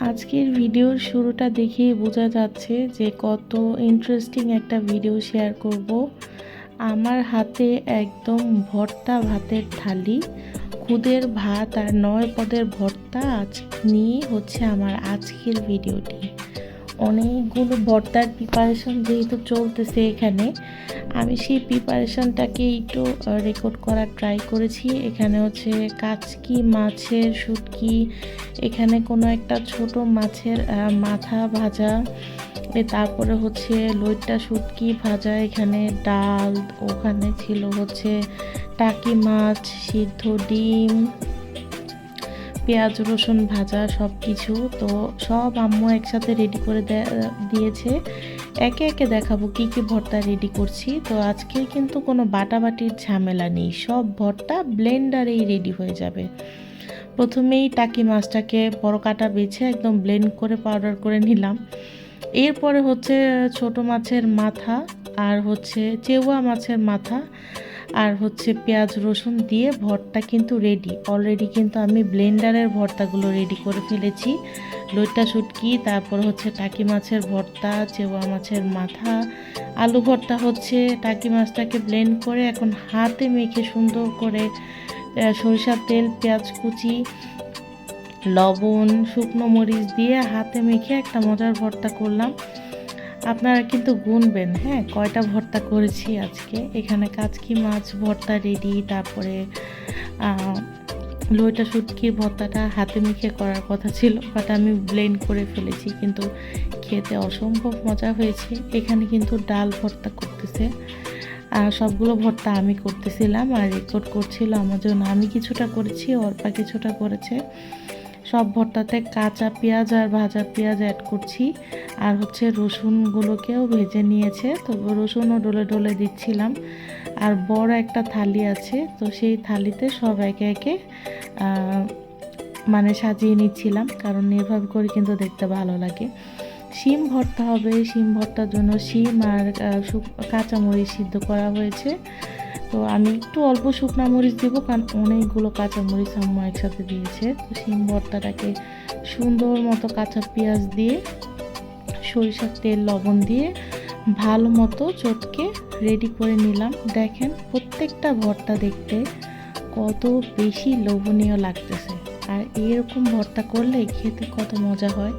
আজকের ভিডিওর শুরুটা দেখেই বোঝা যাচ্ছে যে কত ইন্টারেস্টিং একটা ভিডিও শেয়ার করব। আমার হাতে একদম ভর্তা ভাতের থালি, খুদের ভাত আর নয় পদের ভর্তা আজ নিয়ে হচ্ছে আমার আজকের ভিডিওটি অনেকগুলো ভর্তার প্রিপারেশন যেহেতু চলতেছে এখানে, আমি সেই প্রিপারেশনটাকে একটু রেকর্ড করার ট্রাই করেছি। এখানে হচ্ছে কাচকি মাছের শুটকি, এখানে কোনো একটা ছোট মাছের মাথা ভাজা তারপরে হচ্ছে লইট্টা শুটকি ভাজা, এখানে ডাল, ওখানে ছিল হচ্ছে টাকি মাছ, সিদ্ধ ডিম পেঁয়াজ, রসুন ভাজা সব কিছু তো সব আম্মু একসাথে রেডি করে দিয়েছে। একে একে দেখাবো কি কি ভর্তা রেডি করছি। তো আজকে কিন্তু কোনো বাটাবাটির ঝামেলা নেই। সব ভর্তা ব্লেন্ডারেই রেডি হয়ে যাবে। প্রথমেই টাকি মাছটাকে বড় কাটা বেছে একদম ব্লেন্ড করে পাউডার করে নিলাম। এরপরে হচ্ছে ছোট মাছের মাথা আর হচ্ছে চেওয়া মাছের মাথা। আর হচ্ছে পেঁয়াজ, রসুন দিয়ে ভর্তা কিন্তু রেডি অলরেডি কিন্তু আমি ব্লেন্ডারের ভর্তাগুলো রেডি করে ফেলেছি। লইটা শুটকি, তারপর হচ্ছে টাকি মাছের ভর্তা, চেওয়া মাছের মাথা। আলু ভর্তা হচ্ছে, টাকি মাছটাকে ব্লেন্ড করে এখন হাতে মেখে সুন্দর করে সরিষার তেল, পেঁয়াজ কুচি, লবণ, শুকনো মরিচ দিয়ে হাতে মেখে একটা মজার ভর্তা করলাম। আপনারা কিন্তু গুনবেন হ্যাঁ? কয়টা ভর্তা করেছি আজকে? এখানে কাচকি মাছ, ভর্তা রেডি, তারপরে লইটা শুটকির ভর্তাটা হাতে মেখে করার কথা ছিল বাট আমি ব্লেন্ড করে ফেলেছি, কিন্তু খেতে অসম্ভব মজা হয়েছে। এখানে কিন্তু ডাল ভর্তা করতেছে আর সবগুলো ভর্তা আমি করতেছিলাম আর রেকর্ড করছিল আমার জন্য আমি কিছুটা করেছি অর্পা কিছুটা করেছে। সব ভর্তাতে কাঁচা পেঁয়াজ আর ভাজা পেঁয়াজ অ্যাড করছি। আর হচ্ছে রসুনগুলোকেও ভেজে নিয়েছে। তো রসুনও ডলে ডলে দিচ্ছিলাম। আর বড় একটা থালি আছে। তো সেই থালিতে সব একে একে মানে সাজিয়ে নিচ্ছিলাম। কারণ নির্ভর করে কিন্তু দেখতে ভালো লাগে। শিম ভর্তা হবে। শিম ভর্তার জন্য শিম আর কাঁচামরিচ সিদ্ধ করা হয়েছে। তো আমি একটু অল্প শুকনা মরিচ দেবো কারণ অনেকগুলো কাঁচা মরিচ আম্মু একসাথে দিয়েছে। তো শিম ভর্তাটাকে সুন্দর মতো কাঁচা পেঁয়াজ দিয়ে, সরিষার তেল, লবণ দিয়ে ভালো মতো চটকে রেডি করে নিলাম। দেখেন প্রত্যেকটা ভর্তা দেখতে কত বেশি লোভনীয় লাগতেছে। আর এরকম ভর্তা করলে খেতে কত মজা হয়।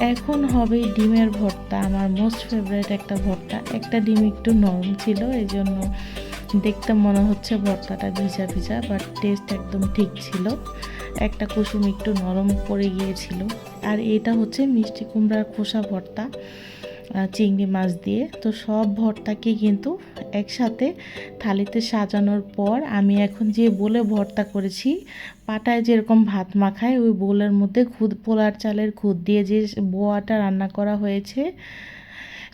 এখন হবে ডিমের ভর্তা, আমার মোস্ট ফেভারেট একটা ভর্তা। একটা ডিম একটু নরম ছিল এই জন্য দেখতে মনে হচ্ছে ভর্তাটা ভিজা ভিজা বাট টেস্ট একদম ঠিক ছিল। একটা কুসুম একটু নরম পড়ে গিয়েছিল। আর এটা হচ্ছে মিষ্টি কুমড়ার খোসা ভর্তা। চিংড়ি মাছ দিয়ে। তো সব ভর্তাকে কিন্তু একসাথে থালিতে সাজানোর পর আমি এখন যে বলে ভর্তা করেছি, পাটায় যেরকম ভাত মাখায়, ওই বোলের মধ্যে খুদ, পোলার চালের খুদ দিয়ে যে বোয়াটা রান্না করা হয়েছে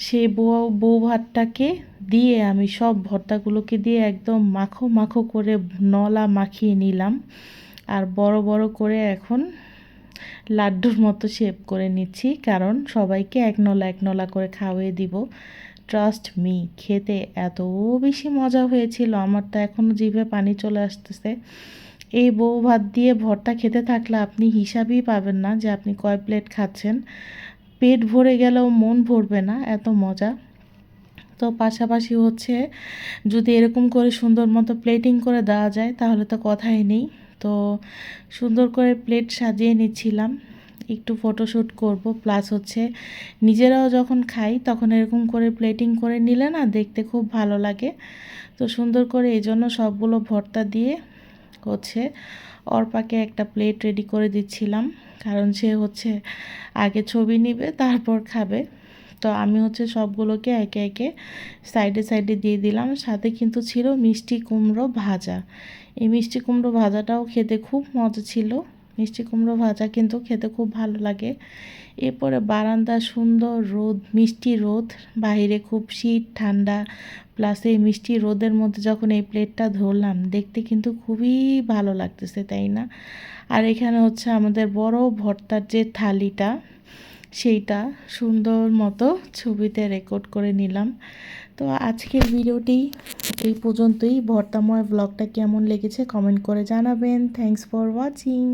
সেই বউ বউ ভাতটাকে দিয়ে আমি সব ভর্তাগুলোকে দিয়ে একদম মাখো মাখো করে নলা মাখিয়ে নিলাম। আর বড় বড় করে এখন লাড্ডুর মতো শেপ করে নিচ্ছি, কারণ সবাইকে এক নলা এক নলা করে খাওয়িয়ে দিব। ট্রাস্ট মি খেতে এত বেশি মজা হয়েছিল, আমার তো এখনও জিভে পানি চলে আসতেছে। এই বউ ভাত দিয়ে ভর্তা খেতে থাকলে আপনি হিসাবই পাবেন না যে আপনি কয় প্লেট খাচ্ছেন। পেট ভরে গেলেও মন ভরবে না, এত মজা। তো পাশাপাশি হচ্ছে, যদি এরকম করে সুন্দর মতো প্লেটিং করে দেওয়া যায়, তাহলে তো কথাই নেই। তো সুন্দর করে প্লেট সাজিয়ে নিচ্ছিলাম। একটু ফটোশ্যুট করব প্লাস হচ্ছে নিজেরাও যখন খাই তখন এরকম করে প্লেটিং করে নিলে না দেখতে খুব ভালো লাগে। তো সুন্দর করে এই জন্য সবগুলো ভর্তা দিয়ে হচ্ছে অর্পাকে একটা প্লেট রেডি করে দিচ্ছিলাম। কারণ সে হচ্ছে আগে ছবি নিবে, তারপর খাবে। তো আমি হচ্ছে সবগুলোকে একে একে সাইডে সাইডে দিয়ে দিলাম। সাথে কিন্তু ছিল মিষ্টি কুমড়ো ভাজা। এই মিষ্টি কুমড়ো ভাজাটাও খেতে খুব মজা ছিল। মিষ্টি কুমড়ো ভাজা কিন্তু খেতে খুব ভালো লাগে। এরপরে বারান্দা সুন্দর রোদ, মিষ্টি রোদ, বাইরে খুব শীত, ঠান্ডা। প্লাস এই মিষ্টি রোদের মধ্যে যখন এই প্লেটটা ধরলাম, দেখতে কিন্তু খুবই ভালো লাগতেছে, তাই না? আর এখানে হচ্ছে আমাদের বড় ভর্তার যে থালিটা সেইটা সুন্দর মতো ছবিতে রেকর্ড করে নিলাম। তো আজকের ভিডিওটি এই পর্যন্তই। ভর্তাময় ব্লগটা কেমন লেগেছে কমেন্ট করে জানাবেন। Thanks for watching